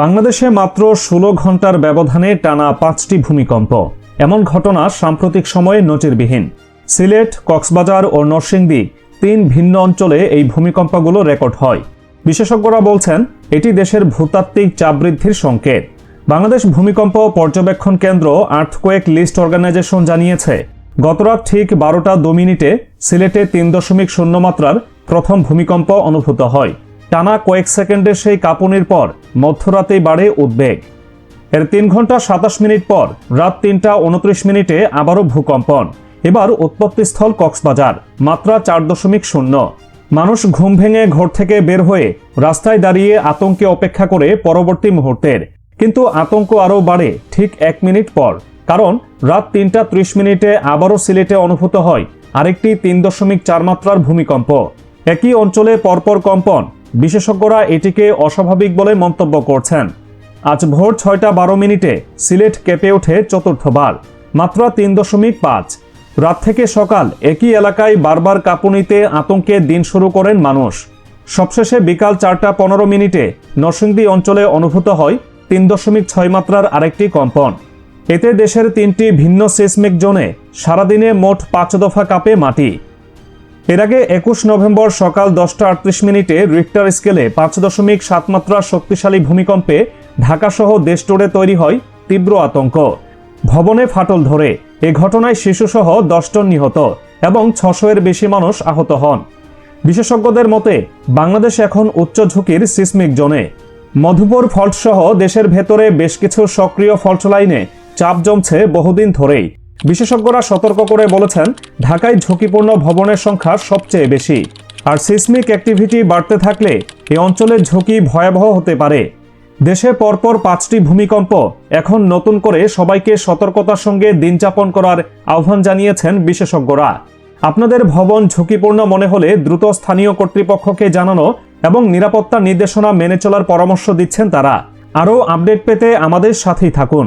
বাংলাদেশে মাত্র ষোলো ঘণ্টার ব্যবধানে টানা পাঁচটি ভূমিকম্প। এমন ঘটনা সাম্প্রতিক সময়ে নজিরবিহীন। সিলেট, কক্সবাজার ও নরসিংদী তিন ভিন্ন অঞ্চলে এই ভূমিকম্পগুলো রেকর্ড হয়। বিশেষজ্ঞরা বলছেন, এটি দেশের ভূতাত্ত্বিক চাপ বৃদ্ধির সংকেত। বাংলাদেশ ভূমিকম্প পর্যবেক্ষণ কেন্দ্র আর্থকোয়েক লিস্ট অর্গানাইজেশন জানিয়েছে, গতরাত ঠিক বারোটা দু মিনিটে সিলেটে তিন দশমিক শূন্য মাত্রার প্রথম ভূমিকম্প অনুভূত হয়। টানা কয়েক সেকেন্ডের সেই কাঁপুনির পর মধ্যরাতেই বাড়ে উদ্বেগ। এর তিন ঘণ্টা সাতাশ মিনিট পর রাত তিনটা উনত্রিশ মিনিটে আবারও ভূকম্পন। এবার উৎপত্তিস্থল কক্সবাজার, মাত্রা চার দশমিক শূন্য। মানুষ ঘুম ভেঙে ঘর থেকে বের হয়ে রাস্তায় দাঁড়িয়ে আতঙ্কে অপেক্ষা করে পরবর্তী মুহূর্তের। কিন্তু আতঙ্ক আরও বাড়ে ঠিক এক মিনিট পর, কারণ রাত তিনটা ত্রিশ মিনিটে আবারও সিলেটে অনুভূত হয় আরেকটি তিন দশমিক চার মাত্রার ভূমিকম্প। একই অঞ্চলে পরপর কম্পন বিশেষজ্ঞরা এটিকে অস্বাভাবিক বলে মন্তব্য করছেন। আজ ভোর ছয়টা বারো মিনিটে সিলেট কেঁপে ওঠে চতুর্থবার মাত্র তিন দশমিক পাঁচ। রাত থেকে সকাল একই এলাকায় বারবার কাঁপুনিতে আতঙ্কে দিন শুরু করেন মানুষ। সবশেষে বিকাল চারটা পনেরো মিনিটে নরসিংদী অঞ্চলে অনুভূত হয় তিন দশমিক ছয় মাত্রার আরেকটি কম্পন। এতে দেশের তিনটি ভিন্ন সেসমিক জোনে সারাদিনে মোট পাঁচ দফা কাঁপে মাটি। এর আগে একুশ নভেম্বর সকাল দশটা আটত্রিশ মিনিটে রিক্টার স্কেলে পাঁচ দশমিক সাত মাত্রা শক্তিশালী ভূমিকম্পে ঢাকাসহ দেশ জুড়ে তৈরি হয় তীব্র আতঙ্ক। ভবনে ফাটল ধরে। এ ঘটনায় শিশুসহ দশজন নিহত এবং ছশো এর বেশি মানুষ আহত হন। বিশেষজ্ঞদের মতে, বাংলাদেশ এখন উচ্চ ঝুঁকির সিসমিক জোনে। মধুপুর ফল্ট সহ দেশের ভেতরে বেশ কিছু সক্রিয় ফল্ট লাইনে চাপ জমছে বহুদিন ধরেই। বিশেষজ্ঞরা সতর্ক করে বলেছেন, ঢাকায় ঝুঁকিপূর্ণ ভবনের সংখ্যা সবচেয়ে বেশি। আর সিসমিক অ্যাক্টিভিটি বাড়তে থাকলে এই অঞ্চলের ঝুঁকি ভয়াবহ হতে পারে। দেশে পরপর পাঁচটি ভূমিকম্প এখন নতুন করে সবাইকে সতর্কতার সঙ্গে দিনযাপন করার আহ্বান জানিয়েছেন বিশেষজ্ঞরা। আপনাদের ভবন ঝুঁকিপূর্ণ মনে হলে দ্রুত স্থানীয় কর্তৃপক্ষকে জানানো এবং নিরাপত্তা নির্দেশনা মেনে চলার পরামর্শ দিচ্ছেন তারা। আরও আপডেট পেতে আমাদের সাথেই থাকুন।